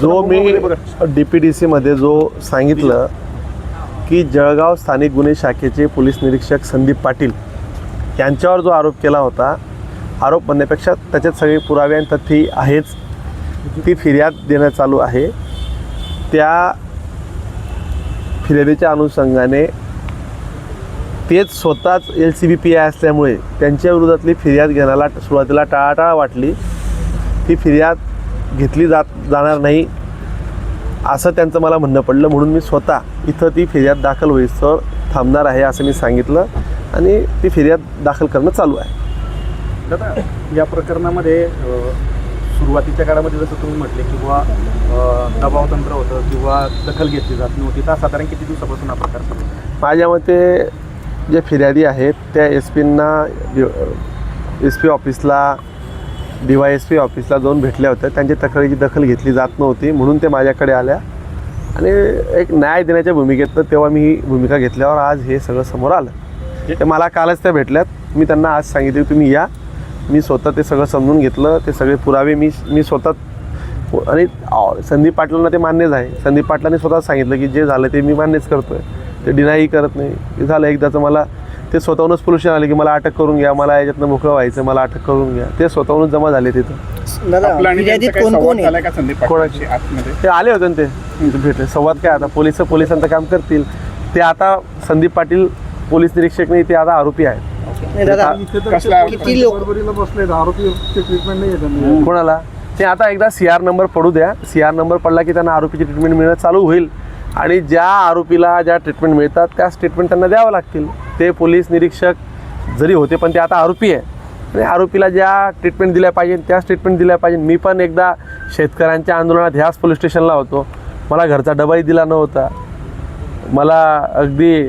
जो मी D P D सीमध्ये जो सांगितलं की जळगाव स्थानिक गुन्हे शाखेचे पोलीस निरीक्षक संदीप पाटील यांच्यावर जो आरोप केला होता आरोप म्हणण्यापेक्षा त्याच्यात सगळे पुरावे आणि तथ्य आहेच. ती फिर्याद देणं चालू आहे. त्या फिर्यादीच्या अनुषंगाने तेच स्वतःच L C B P I असल्यामुळे त्यांच्या विरोधातली फिर्याद घेण्याला सुरुवातीला टाळाटाळ वाटली. ती फिर्याद घेतली जात जाणार नाही असं त्यांचं मला म्हणणं पडलं म्हणून मी स्वतः इथं ती फिर्याद दाखल होईस्तोवर थांबणार आहे असं मी सांगितलं आणि ती फिर्याद दाखल करणं चालू आहे दादा या प्रकरणामध्ये सुरुवातीच्या काळामध्ये जसं तुम्ही म्हटले किंवा अ, दबाव तंत्र होतं किंवा दखल घेतली जात नव्हती तर साधारण किती दिवसापासून हा प्रकार आहे? माझ्या मते जे फिर्यादी आहेत त्या एस पींना एस पी ऑफिसला डी वाय एस पी ऑफिसला जाऊन भेटल्या होत्या. त्यांच्या तक्रारीची दखल घेतली जात नव्हती म्हणून ते माझ्याकडे आल्या. आणि एक न्याय देण्याच्या भूमिकेतनं तेव्हा मी ही भूमिका घेतल्यावर आज हे सगळं समोर आलं. ते मला कालच त्या भेटल्यात. मी त्यांना आज सांगितले तुम्ही या. मी स्वतः ते सगळं समजून घेतलं. ते सगळे पुरावे मी मी स्वतः आणि संदीप पाटलांना ते मान्यच आहे. संदीप पाटलांनी स्वतः सांगितलं की जे झालं ते मी मान्यच करतो आहे ते डिनाई करत नाही. झालं एकदाचं मला ते स्वतःहूनच पोल्युशन आले की मला अटक करून घ्या मला याच्यातनं मोकळं व्हायचं मला अटक करून घ्या. ते स्वतःहूनच जमा झाले तिथं. कोण कोणाची? आतमध्ये? ते आले होते ना ते. भेटले. संवाद काय आता? पोलीस पोलिसांचं काम करतील. ते आता संदीप पाटील पोलीस निरीक्षक नाही ते आता आरोपी आहेत. नाही दादा कसला किती लोक बसले आरोपी ट्रीटमेंट नाही आहे त्यांना. कोणाला? ते आता एकदा सी आर नंबर पडू द्या. सी आर नंबर पडला की त्यांना आरोपीची ट्रीटमेंट मिळणं चालू होईल. आणि ज्या आरोपीला ज्या ट्रीटमेंट मिळतात त्याच ट्रीटमेंट त्यांना द्यावं लागतील. ते पोलीस निरीक्षक जरी होते पण ते आता आरोपी आहे. आणि आरोपीला ज्या ट्रीटमेंट दिल्या पाहिजे त्याच ट्रीटमेंट दिल्या पाहिजे. मी पण एकदा शेतकऱ्यांच्या आंदोलनात ह्याच पोलीस स्टेशनला होतो. मला घरचा डबाही दिला नव्हता. मला अगदी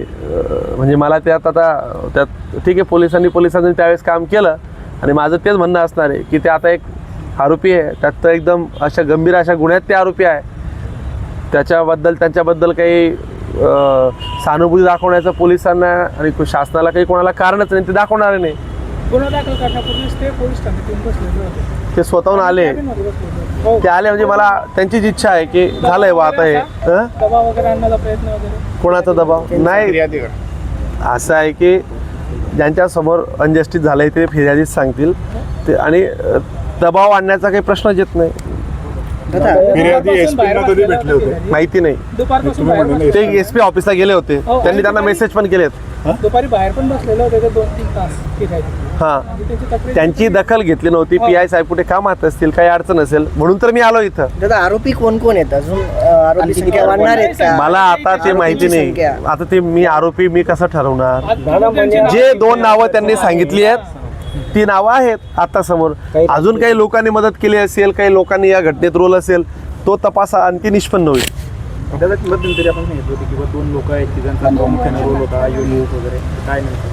म्हणजे मला त्यात आता त्यात ठीक आहे पोलिसांनी पोलिसांनी त्यावेळेस काम केलं. आणि माझं तेच म्हणणं असणार आहे की ते आता एक आरोपी आहे. त्यात तर एकदम अशा गंभीर अशा गुन्ह्यात ते आरोपी आहे. त्याच्याबद्दल त्यांच्याबद्दल काही सहानुभूती दाखवण्याचं पोलिसांना आणि शासनाला काही कोणाला कारणच नाही ते दाखवणार नाही. गुन्हा दाखल करण्यापूर्वीच ते पोलीस ठाण्यात येऊन बसलेले होते. ते स्वतःहून आले. कॅबिनमध्ये बसलेले होते. हो. ते आले म्हणजे मला त्यांचीच इच्छा आहे की झालंय बा आता हे. हं? दबाव वगैरे आणण्याचा प्रयत्न वगैरे? कोणाचा दबाव? नाही. असं आहे की ज्यांच्यासमोर अनजस्टिस झालं आहे ते फिर्यादीच सांगतील. ते आणि अ, दबाव आणण्याचा काही प्रश्नच येत नाही. फिर्यादी कधी बसलेले भेटले होते? माहिती नाही. दुपारपासून बाहेर बसलेले. ते एस पी ऑफिसला गेले होते. हो, त्यांनी त्यांना मेसेज पण केलेत. दुपारी बाहेर पण बसलेले होते ते दोन तीन तास? हां. म्हणजे त्यांची तक्रार त्यांची दखल घेतली नव्हती. पी आय साहेब कुठे कामात असतील काही अडचण असेल म्हणून तर मी आलो इथं. दादा आरोपी कोण कोण आहेत? अजून अं, आरोपी आणखी संख्या कोण वाढणार आहेत का? मला आता ते माहिती नाही. संख्या. आता ते मी आरोपी मी कसं ठरवणार? आज त्यांची नावं जे दोन नावं त्यांनी सांगितली आहेत ती नावं आहेत आता समोर अजून काही लोकांनी मदत केली असेल काही लोकांनी या घटनेत रोल असेल तो तपास आणखी निष्पन्न होईल.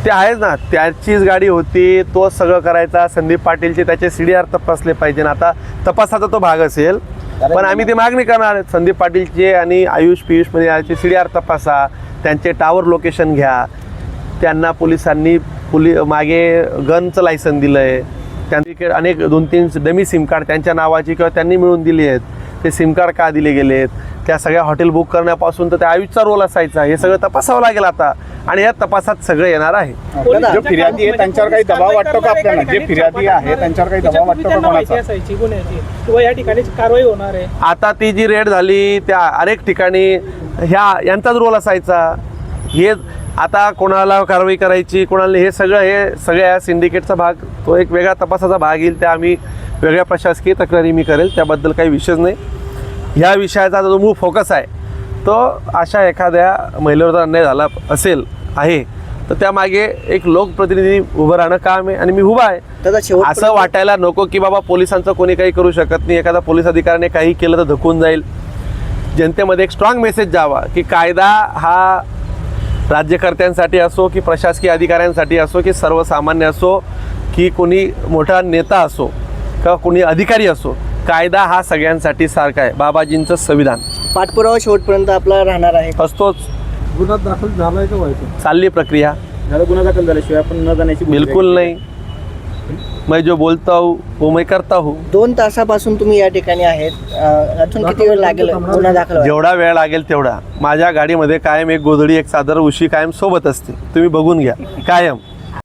ते आहेच ना त्याचीच गाडी होती तो सगळं करायचा संदीप पाटीलचे त्याचे सी डी आर तपासले पाहिजे. ना आता तपासाचा तो भाग असेल पण आम्ही ती मागणी करणार संदीप पाटीलचे आणि आयुष पियुषमध्ये याचे सी डी आर तपासा त्यांचे टावर लोकेशन घ्या. त्यांना पोलिसांनी पोलि मागे गनचं लायसन दिलं आहे त्यांनी के- अनेक दोन तीन डमी सिम कार्ड त्यांच्या नावाची किंवा त्यांनी मिळून दिली आहेत. ते सिम कार्ड का दिले गेलेत? त्या सगळ्या हॉटेल बुक करण्यापासून तर त्या आयुषचा रोल असायचा. हे सगळं तपासावं लागेल आता. आणि या तपासात सगळं येणार आहे. जो फिर्यादी आहे त्यांच्यावर काही दबाव वाटतो का आपल्याला? जे फिर्यादी आहे त्यांच्यावर काही दबाव वाटतो का कोणाचा? या ठिकाणी कारवाई होणार. आहे आता ती जी रेड झाली त्या अनेक ठिकाणी ह्या यांचाच रोल असायचा. हे आता कोणाला कारवाई करायची कोणाला हे सगळं हे सगळ्या सिंडिकेटचा भाग तो एक वेगळा तपासाचा भाग येईल त्या आम्ही वेगळ्या प्रशासकीय तक्रारी मी करेल त्याबद्दल काही विषयच नाही. ह्या विषयाचा जो मूळ फोकस आहे तो अशा एखाद्या महिलेवर अन्याय झाला असेल आहे तर त्यामागे एक लोकप्रतिनिधी उभं राहणं काम आहे आणि मी उभा आहे. असं वाटायला नको की बाबा पोलिसांचं कोणी काही करू शकत नाही एखादा पोलीस अधिकाऱ्याने काही केलं तर धकून जाईल. जनतेमध्ये एक स्ट्रॉंग मेसेज जावा की कायदा हा राज्यकर्त्यांसाठी असो की प्रशासकीय अधिकाऱ्यांसाठी असो की सर्वसामान्य असो की कोणी मोठा नेता असो किंवा कोणी अधिकारी असो कायदा हा सगळ्यांसाठी सारखा आहे. बाबाजींचं संविधान. पाठपुरावा शेवटपर्यंत आपला राहणार आहे. असतोच. गुन्हा दाखल झालाय का व्हायचं? चालली प्रक्रिया. गुन्हा दाखल झाल्याशिवाय आपण न जाण्याची बिलकुल. नाही. मैं जो बोलता हूँ वो मैं करता हूँ। दोन तासापासून तुम्ही या ठिकाणी आहेत. अ, अजून किती वेळ लागेल? गुन्हा दाखल व्हायला? जेवढा वेळ लागेल तेवढा. माझ्या गाडीमध्ये कायम एक गोधडी एक चादर उशी कायम सोबत असते. तुम्ही बघून घ्या. कायम.